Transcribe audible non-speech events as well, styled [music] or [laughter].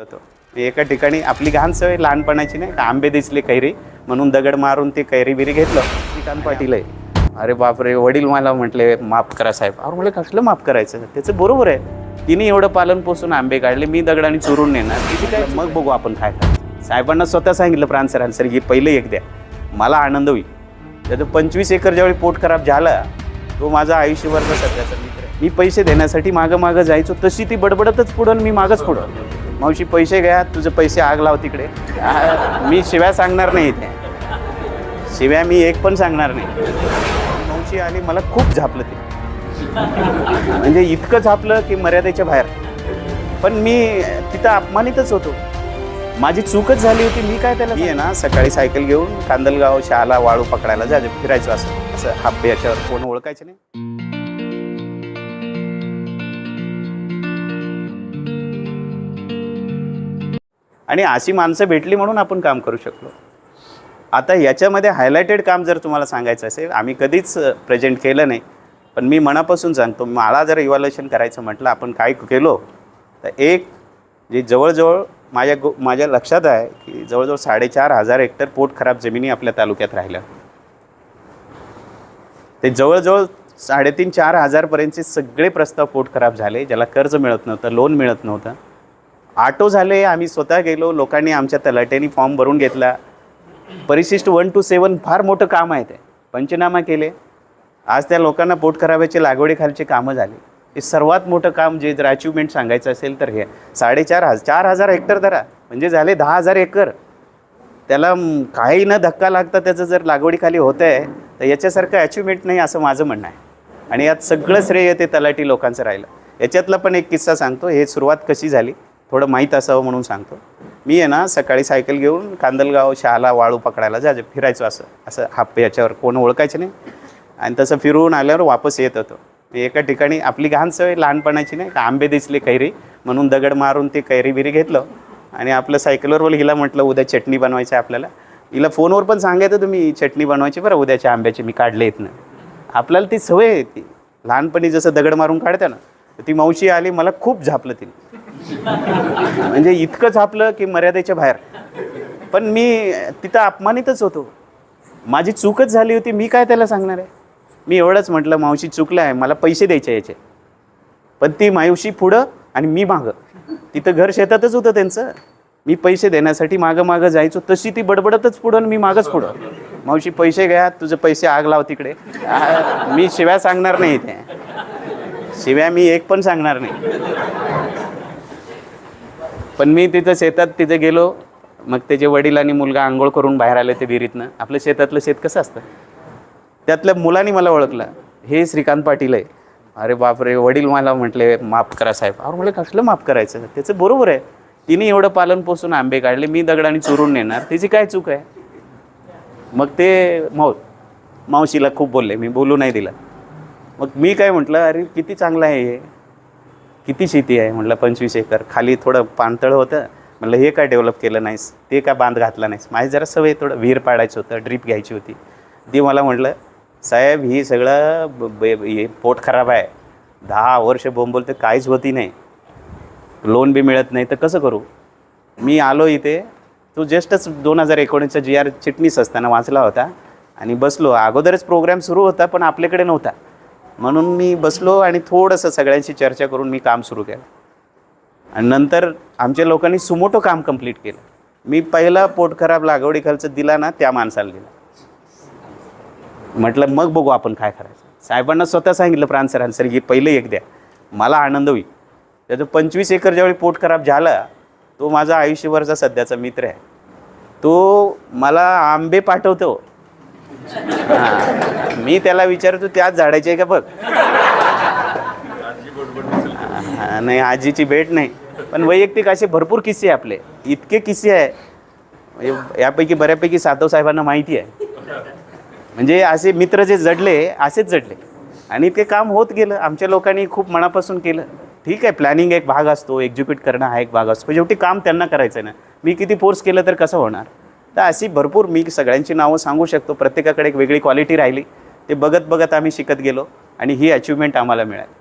होतो एका ठिकाणी आपली घाण सवय लहानपणाची नाही का? आंबे दिसले कैरी म्हणून दगड मारून ते कैरी बिरी घेतलं. श्रीकांत पाटील आहे. अरे बापरे वडील मला म्हटले माफ करा साहेब. अरे म्हटलं कसलं माफ करायचं? त्याचं बरोबर आहे. तिने एवढं पालन पोसून आंबे काढले मी दगडाने चुरून नेणार. तिची काय मग बघू आपण काय साहेबांना स्वतः सांगितलं प्रांत सरांनी सर हे पहिलं एक द्या. मला आनंद होईल. त्याचं पंचवीस एकर ज्यावेळी पोट खराब झाला तो माझा आयुष्यभरचा सध्याचा मित्र मी पैसे देण्यासाठी मागं मागं जायचो तशी ती बडबडतच पुढं मी मागंच पुढं. मावशी पैसे घ्या तुझे पैसे आग लाव तिकडे. मी शिव्या सांगणार नाही इथे. शिव्या मी एक पण सांगणार नाही. मावशी आली मला खूप झापलं ते. म्हणजे इतकं झापलं की मर्यादेच्या बाहेर. पण मी तिथं अपमानितच होतो. माझी चूकच झाली होती मी काय त्याला मी आहे ना सकाळी सायकल घेऊन कांदलगाव शहाला वाळू पकडायला जा फिरायचो असं. असं हाप्पे याच्यावर कोण ओळखायचं नाही. आणि अशी माणसं भेटली म्हणून आपण काम करू शकलो. आता याच्यामध्ये हायलायटेड काम जर तुम्हाला सांगायचं असेल आम्ही कधीच प्रेझेंट केलं नाही. पण मी मनापासून सांगतो मला जर इव्हॅल्युएशन करायचं म्हटलं आपण काय केलो तर एक जे जवळजवळ माझ्या गो माझ्या लक्षात आहे की जवळजवळ साडेचार हजार हेक्टर पोट खराब जमिनी आपल्या तालुक्यात राहिल्या. ते जवळजवळ साडेतीन चार हजारपर्यंतचे सगळे प्रस्ताव पोट खराब झाले ज्याला कर्ज मिळत नव्हतं लोन मिळत नव्हतं. ऑटो झाले आम्ही स्वतः गेलो लोकांनी आमच्या तलाट्याने फॉर्म भरून घेतला. परिशिष्ट वन टू सेवन फार मोठं काम आहे ते. पंचनामा केले. आज त्या लोकांना पोट खराब्याचे लागवडीखालचे कामं झाली. हे सर्वात मोठं काम जे जर अचिव्हमेंट सांगायचं असेल तर हे. साडेचार हजार चार हजार हेक्टर धरा म्हणजे झाले दहा हजार एकर. त्याला काही न धक्का लागता त्याचं जर लागवडीखाली होतं आहे तर याच्यासारखं अचिव्हमेंट नाही असं माझं म्हणणं आहे. आणि यात सगळं श्रेय ते तलाठी लोकांचं राहिलं. याच्यातला पण एक किस्सा सांगतो हे सुरुवात कशी झाली? थोडं माहीत असावं म्हणून सांगतो. मी आहे ना सकाळी सायकल घेऊन कांदलगाव शहाला वाळू पकडायला जा फिरायचो असं. असं हाप याच्यावर कोण ओळखायचं नाही. आणि तसं फिरून आल्यावर वापस येत होतो. एका ठिकाणी आपली घाण सवय लहानपणाची नाही का आंबे दिसले कैरी. म्हणून दगड मारून ते कैरी बिरी घेतलं. आणि आपलं सायकलवर बोल हिला म्हटलं उद्या चटणी बनवायची आहे आपल्याला. हिला फोनवर पण सांगायचं तुम्ही चटणी बनवायची बरं उद्याच्या आंब्याची मी काढले येत ना. आपल्याला ती सवय आहे ती. लहानपणी जसं दगड मारून काढते ना तर ती मावशी आली मला खूप झापलं तिने. [laughs] म्हणजे इतकं झापलं की मर्यादेच्या बाहेर. पण मी तिथं अपमानितच होतो. माझी चूकच झाली होती मी काय त्याला सांगणार आहे? मी एवढंच म्हटलं मावशी चुकलं आहे मला पैसे द्यायचे याचे. पण ती मावशी पुढं आणि मी मागं. तिथं घर शेतातच होतं त्यांचं. मी पैसे देण्यासाठी मागं मागं जायचो तशी ती बडबडतच पुढं आणि मी मागंच पुढं. मावशी पैसे घ्या तुझे पैसे आग लाव तिकडे. मी शिव्या सांगणार नाही इथे. शिव्या मी एक पण सांगणार नाही. पण मी तिथं शेतात तिथे गेलो मग त्याचे वडील आणि मुलगा आंघोळ करून बाहेर आले ते विहिरीतनं. आपलं शेतातलं शेत कसं असतं? त्यातल्या मुलांनी मला ओळखलं. हे श्रीकांत पाटील आहे. अरे बापरे वडील मला म्हटले माफ करा साहेब. अरे म्हटलं कसलं माफ करायचं? त्याचं बरोबर आहे. तिने एवढं पालन पोसून आंबे काढले मी दगडाने चुरून नेणार. तिची काय चूक आहे? मग ते माऊ मावशीला खूप बोलले. मी बोलू नाही दिलं. मग मी काय म्हटलं अरे किती चांगलं आहे हे. किती शेती आहे म्हटलं पंचवीस एकर. खाली थोडं पाणतळ होतं. म्हटलं हे काय डेव्हलप केलं नाहीस? ते का बांध घातला नाहीस? माझी जरा सवय थोडं विहीर पाडायचं होतं ड्रीप घ्यायची होती. ती मला म्हटलं साहेब ही सगळं ब- हे पोट खराब आहे. दहा वर्ष बोंबल तर काहीच होती नाही. लोन बी मिळत नाही तर कसं करू? मी आलो इथे. तो जस्टच दोन हजार एकोणीसचा जी आर चिटणीस असताना वाचला होता. आणि बसलो. अगोदरच प्रोग्राम सुरू होता पण आपल्याकडे नव्हता. म्हणून मी बसलो आणि थोडंसं सगळ्यांशी चर्चा करून मी काम सुरू केलं. आणि नंतर आमच्या लोकांनी सुमोटो काम कंप्लीट केलं. मी पहिला पोट खराब लागवडी खर्च दिला ना त्या माणसाला दिला. म्हटलं मग बघू आपण काय करायचं. साहेबांना स्वतः सांगितलं प्रांसरान सर हे पहिलं एक द्या. मला आनंद होईल. त्याचं पंचवीस एकर ज्यावेळी पोट खराब झाला तो माझा आयुष्यभरचा सध्याचा मित्र आहे. तो मला आंबे पाठवतो. हां. मी त्याला विचारतो त्याच झाडाचे आहे का बघ? नाही आजीची भेट नाही. पण वैयक्तिक असे भरपूर किस्से आपले. इतके किस्से आहे. यापैकी बऱ्यापैकी साधव साहेबांना माहिती आहे. म्हणजे असे मित्र जे जडले असेच जडले. आणि ते काम होत गेलं. आमच्या लोकांनी खूप मनापासून केलं. ठीक आहे प्लॅनिंग एक भाग असतो. एक्झिक्यूट करणं हा एक भाग असतो. शेवटी काम त्यांना करायचं आहे ना. मी किती फोर्स केलं तर कसं होणार? तर अशी भरपूर मी सगळ्यांची नावं सांगू शकतो. प्रत्येकाकडे एक वेगळी क्वालिटी राहिली. ते बघत बघत आम्ही शिकत गेलो आणि ही अचिव्हमेंट आम्हाला मिळाली.